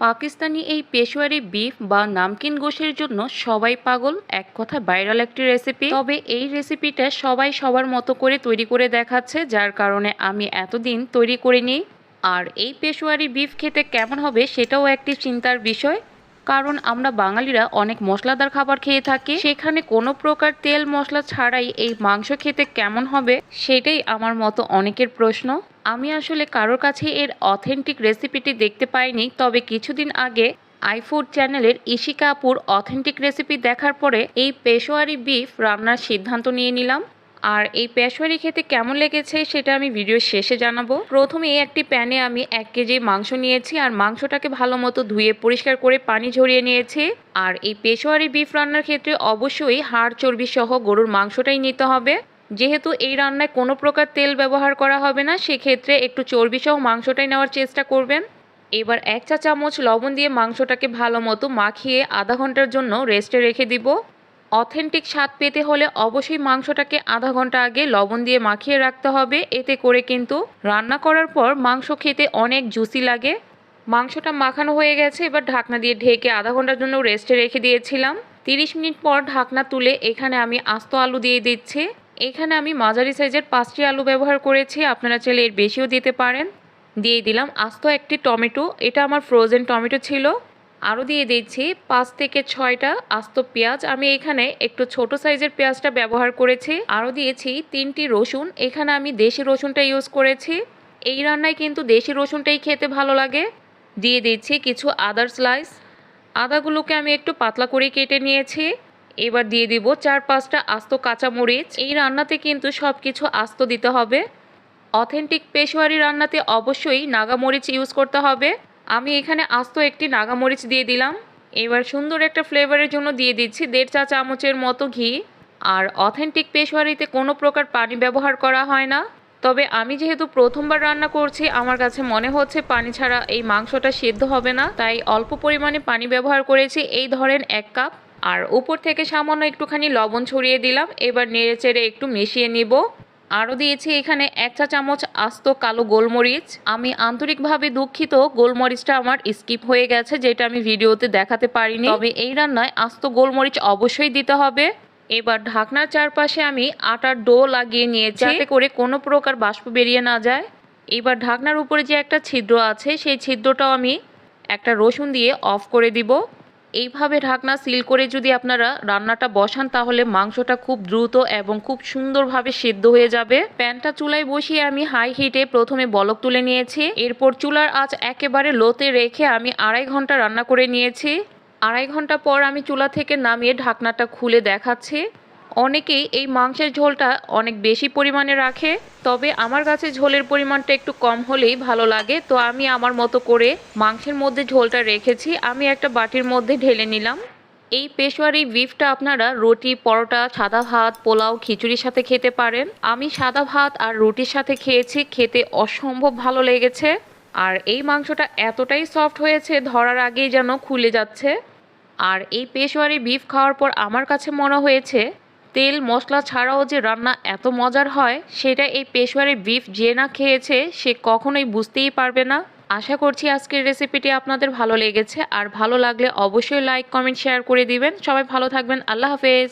পাকিস্তানি এই পেশোয়ারি বিফ বা নামকিন গোশের জন্য সবাই পাগল, এক কথা ভাইরাল একটি রেসিপি তবে এই রেসিপিটা সবাই সবার মতো করে তৈরি করে দেখাচ্ছে, যার কারণে আমি এতদিন তৈরি করিনি। আর এই পেশোয়ারি বিফ খেতে কেমন হবে সেটাও একটি চিন্তার বিষয়। কারণ আমরা বাঙালিরা অনেক মশলাদার খাবার খেয়ে থাকি। সেখানে কোনো প্রকার তেল মশলা ছাড়াই এই মাংস খেতে কেমন হবে, সেটাই আমার মতো অনেকের প্রশ্ন। আমি আসলে কারোর কাছে এর অথেন্টিক রেসিপিটি দেখতে পাইনি, তবে কিছুদিন আগে আইফুড চ্যানেলের ইশিকা আপুর অথেন্টিক রেসিপি দেখার পরে এই পেশোয়ারি বিফ রান্নার সিদ্ধান্ত নিয়ে নিলাম। আর এই পেশোয়ারি খেতে কেমন লেগেছে সেটা আমি ভিডিও শেষে জানাব। প্রথমে এই একটি প্যানে আমি এক কেজি মাংস নিয়েছি আর মাংসটাকে ভালো মতো ধুয়ে পরিষ্কার করে পানি ঝরিয়ে নিয়েছি। আর এই পেশোয়ারি বিফ রান্নার ক্ষেত্রে অবশ্যই হাড় চর্বি সহ গরুর মাংসটাই নিতে হবে। যেহেতু এই রান্নায় কোনো প্রকার তেল ব্যবহার করা হবে না, সেক্ষেত্রে একটু চর্বি সহ মাংসটাই নেওয়ার চেষ্টা করবেন। এবার এক চা চামচ লবণ দিয়ে মাংসটাকে ভালো মতো মাখিয়ে আধা ঘণ্টার জন্য রেস্টে রেখে দিব। অথেন্টিক স্বাদ পেতে হলে অবশ্যই মাংসটাকে আধা ঘণ্টা আগে লবণ দিয়ে মাখিয়ে রাখতে হবে। এতে করে কিন্তু রান্না করার পর মাংস খেতে অনেক জুসি লাগে। মাংসটা মাখানো হয়ে গেছে, এবার ঢাকনা দিয়ে ঢেকে আধা ঘণ্টার জন্য রেস্টে রেখে দিয়েছিলাম। তিরিশ মিনিট পর ঢাকনা তুলে এখানে আমি আস্ত আলু দিয়ে দিচ্ছি। এখানে আমি মাঝারি সাইজের পাঁচটি আলু ব্যবহার করেছি, আপনারা চাইলে এর বেশিও দিতে পারেন। দিয়ে দিলাম আস্ত একটি টমেটো, এটা আমার ফ্রোজেন টমেটো ছিল। আরও দিয়ে দিচ্ছি পাঁচ থেকে ছয়টা আস্ত পেঁয়াজ। আমি এখানে একটু ছোট সাইজের পেঁয়াজটা ব্যবহার করেছি। আরও দিয়েছি তিনটি রসুন। এখানে আমি দেশি রসুনটা ইউজ করেছি। এই রান্নায় কিন্তু দেশি রসুনটাই খেতে ভালো লাগে। দিয়ে দিচ্ছি কিছু আদার স্লাইস। আদাগুলোকে আমি একটু পাতলা করে কেটে নিয়েছি। এবার দিয়ে দিব চার পাঁচটা আস্ত কাঁচামরিচ। এই রান্নাতে কিন্তু সব কিছু আস্ত দিতে হবে। অথেন্টিক পেশোয়ারি রান্নাতে অবশ্যই নাগামরিচ ইউজ করতে হবে। আমি এখানে আস্ত একটি নাগামরিচ দিয়ে দিলাম। এবার সুন্দর একটা ফ্লেভারের জন্য দিয়ে দিচ্ছি দেড় চা চামচের মতো ঘি। আর অথেন্টিক পেশোয়ারিতে কোনো প্রকার পানি ব্যবহার করা হয় না। তবে আমি যেহেতু প্রথমবার রান্না করছি, আমার কাছে মনে হচ্ছে পানি ছাড়া এই মাংসটা সেদ্ধ হবে না। তাই অল্প পরিমাণে পানি ব্যবহার করেছি এই ধরেন এক কাপ। আর উপর থেকে সামান্য একটুখানি লবণ ছড়িয়ে দিলাম। এবার নেড়ে চেড়ে একটু মিশিয়ে নিব। আরও দিয়েছি এখানে এক চা চামচ আস্ত কালো গোলমরিচ। আমি আন্তরিকভাবে দুঃখিত, গোলমরিচটা আমার স্কিপ হয়ে গেছে, যেটা আমি ভিডিওতে দেখাতে পারিনি। তবে এই রান্নায় আস্ত গোলমরিচ অবশ্যই দিতে হবে। এবার ঢাকনার চারপাশে আমি আটার ডো লাগিয়ে নিয়েছি, যাতে করে কোনো প্রকার বাষ্প বেরিয়ে না যায়। এবার ঢাকনার উপরে যে একটা ছিদ্র আছে, সেই ছিদ্রটাও আমি একটা রসুন দিয়ে অফ করে দিব। এইভাবে ঢাকনা সিল করে যদি আপনারা রান্নাটা বসান, তাহলে মাংসটা খুব দ্রুত এবং খুব সুন্দরভাবে সেদ্ধ হয়ে যাবে। প্যানটা চুলায় বসিয়ে আমি হাই হিটে প্রথমে বলক তুলে নিয়েছি। এরপর চুলার আঁচ একেবারে লোতে রেখে আমি আড়াই ঘণ্টা রান্না করে নিয়েছি। আড়াই ঘণ্টা পর আমি চুলা থেকে নামিয়ে ঢাকনাটা খুলে দেখাচ্ছি। অনেকেই এই মাংসের ঝোলটা অনেক বেশি পরিমাণে রাখে, তবে আমার কাছে ঝোলের পরিমাণটা একটু কম হলেই ভালো লাগে। তো আমি আমার মতো করে মাংসের মধ্যে ঝোলটা রেখেছি, আমি একটা বাটির মধ্যে ঢেলে নিলাম। এই পেশোয়ারি বিফটা আপনারা রুটি, পরোটা, সাদা ভাত, পোলাও, খিচুড়ির সাথে খেতে পারেন। আমি সাদা ভাত আর রুটির সাথে খেয়েছি, খেতে অসম্ভব ভালো লেগেছে। আর এই মাংসটা এতটাই সফট হয়েছে, ধরার আগেই যেন খুলে যাচ্ছে। আর এই পেশোয়ারি বিফ খাওয়ার পর আমার কাছে মনে হয়েছে তেল, মশলা ছাড়াও যে রান্না এত মজার হয়, সেটা এই পেশোয়ারি বিফ যে না খেয়েছে, সে কখনোই বুঝতেই পারবে না। আশা করছি আজকের রেসিপিটি আপনাদের ভালো লেগেছে। আর ভালো লাগলে অবশ্যই লাইক, কমেন্ট, শেয়ার করে দিবেন। সবাই ভালো থাকবেন। আল্লাহ হাফেজ।